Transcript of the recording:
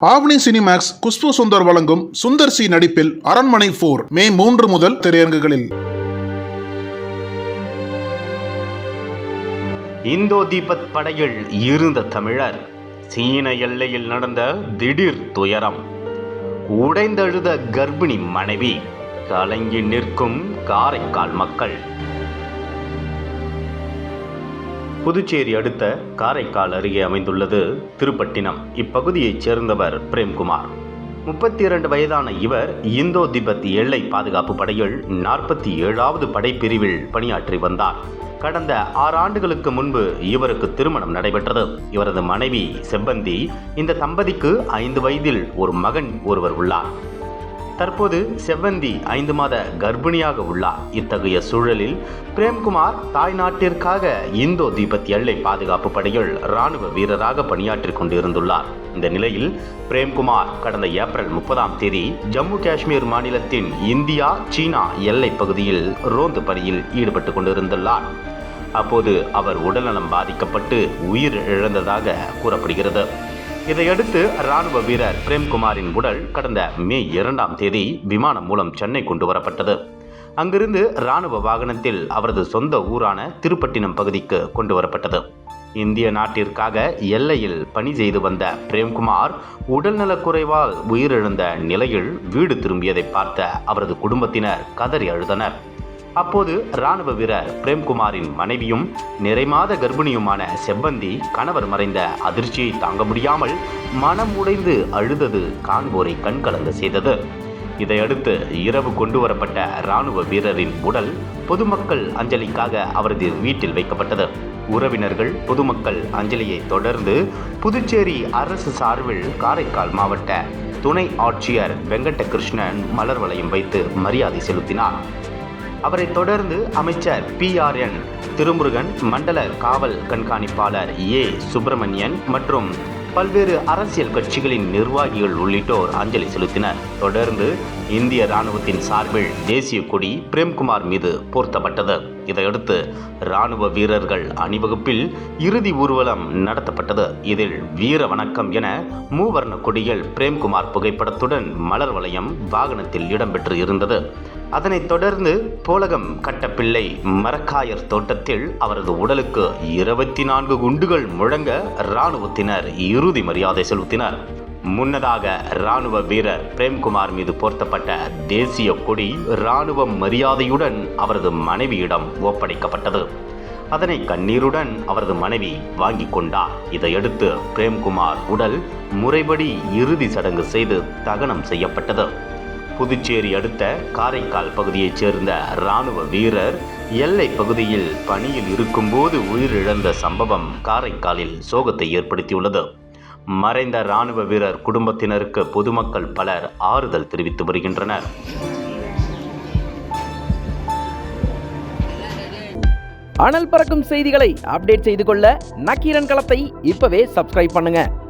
ஆவணி Cinemax Khushbu Sundar வழங்கும் Sundar C நடிப்பில் அரண்மனை போர் மே மூன்று முதல் திரையரங்குகளில். இந்தோ தீபத் படையில் இருந்த தமிழர் சீன எல்லையில் நடந்த திடீர் துயரம். உடைந்தழுத கர்ப்பிணி மனைவி கலங்கி நிற்கும் காரைக்கால் மக்கள். புதுச்சேரி அடுத்த காரைக்கால் அருகே அமைந்துள்ளது திருப்பட்டினம். இப்பகுதியைச் சேர்ந்தவர் பிரேம்குமார். முப்பத்தி இரண்டு வயதான இவர் இந்தோ திபெத் எல்லை பாதுகாப்பு படையில் நாற்பத்தி ஏழாவது படைப்பிரிவில் பணியாற்றி வந்தார். கடந்த ஆறு ஆண்டுகளுக்கு முன்பு இவருக்கு திருமணம் நடைபெற்றது. இவரது மனைவி செவ்வந்தி இந்த தம்பதிக்கு ஐந்து வயதில் ஒரு மகன் ஒருவர் உள்ளார். தற்போது செவ்வந்தி ஐந்து மாத கர்ப்பிணியாக உள்ளார். இத்தகைய சூழலில் பிரேம்குமார் தாய் நாட்டிற்காக இந்தோ தீபத் எல்லை பாதுகாப்பு படையில் ராணுவ வீரராக பணியாற்றிக் கொண்டிருந்துள்ளார். இந்த நிலையில் பிரேம்குமார் கடந்த ஏப்ரல் முப்பதாம் தேதி ஜம்மு காஷ்மீர் மாநிலத்தின் இந்தியா சீனா எல்லை பகுதியில் ரோந்து பணியில் ஈடுபட்டு கொண்டிருந்துள்ளார். அப்போது அவர் உடல்நலம் பாதிக்கப்பட்டு உயிர் இழந்ததாக கூறப்படுகிறது. இதையடுத்து ராணுவ வீரர் பிரேம்குமாரின் உடல் கடந்த மே இரண்டாம் தேதி விமானம் மூலம் சென்னை கொண்டு வரப்பட்டது. அங்கிருந்து ராணுவ வாகனத்தில் அவரது சொந்த ஊரான திருப்பட்டினம் பகுதிக்கு கொண்டு வரப்பட்டது. இந்திய நாட்டிற்காக எல்லையில் பணி செய்து வந்த பிரேம்குமார் உடல்நலக் குறைவால் உயிரிழந்த நிலையில் வீடு திரும்பியதை பார்த்த அவரது குடும்பத்தினர் கதறி அழுதனர். அப்போது ராணுவ வீரர் பிரேம்குமாரின் மனைவியும் நிறைமாத கர்ப்பிணியுமான செவ்வந்தி கணவர் மறைந்த அதிர்ச்சியை தாங்க முடியாமல் மனம் உடைந்து அழுதது காண்போரை கண்கலங்க செய்தது. இதையடுத்து இரவு கொண்டு வரப்பட்ட ராணுவ வீரரின் உடல் பொதுமக்கள் அஞ்சலிக்காக அவரது வீட்டில் வைக்கப்பட்டது. உறவினர்கள் பொதுமக்கள் அஞ்சலியை தொடர்ந்து புதுச்சேரி அரசு சார்பில் காரைக்கால் மாவட்ட துணை ஆட்சியர் வெங்கடகிருஷ்ணன் மலர் வளையம் வைத்து மரியாதை செலுத்தினார். அவரைத் தொடர்ந்து அமைச்சர் பிஆர்என் திருமுருகன் மண்டல காவல் கண்காணிப்பாளர் ஏ. சுப்பிரமணியன் மற்றும் பல்வேறு அரசியல் கட்சிகளின் நிர்வாகிகள் உள்ளிட்டோர் அஞ்சலி செலுத்தினர். தொடர்ந்து இந்திய ராணுவத்தின் சார்பில் தேசிய கொடி பிரேம்குமார் மீது போர்த்தப்பட்டது. இதையடுத்து ராணுவ வீரர்கள் அணிவகுப்பில் இறுதி ஊர்வலம் நடத்தப்பட்டது. இதில் வீர வணக்கம் என மூவர்ண கொடியில் பிரேம்குமார் புகைப்படத்துடன் மலர் வளையம் வாகனத்தில் இடம்பெற்று இருந்தது. அதனைத் தொடர்ந்து போலகம் கட்டப்பிள்ளை மரக்காயர் தோட்டத்தில் அவரது உடலுக்கு இருபத்தி நான்கு குண்டுகள் முழங்க இராணுவத்தினர் இறுதி மரியாதை செலுத்தினர். முன்னதாக இராணுவ வீரர் பிரேம்குமார் மீது போர்த்தப்பட்ட தேசிய கொடி ராணுவ மரியாதையுடன் அவரது மனைவியிடம் ஒப்படைக்கப்பட்டது. அதனை கண்ணீருடன் அவரது மனைவி வாங்கி கொண்டார். இதையடுத்து பிரேம்குமார் உடல் முறைப்படி இறுதி சடங்கு செய்து தகனம் செய்யப்பட்டது. புதுச்சேரி அடுத்த காரைக்கால் பகுதியைச் சேர்ந்த இராணுவ வீரர் எல்லை பகுதியில் பணியில் இருக்கும்போது உயிரிழந்த சம்பவம் காரைக்காலில் சோகத்தை ஏற்படுத்தியுள்ளது. மறைந்த இராணுவ வீரர் குடும்பத்தினருக்கு பொதுமக்கள் பலர் ஆறுதல் தெரிவித்து வருகின்றனர். அனல் பறக்கும் செய்திகளை அப்டேட் செய்து கொள்ள நக்கீரன் களத்தை இப்பவே சப்ஸ்கிரைப் பண்ணுங்க.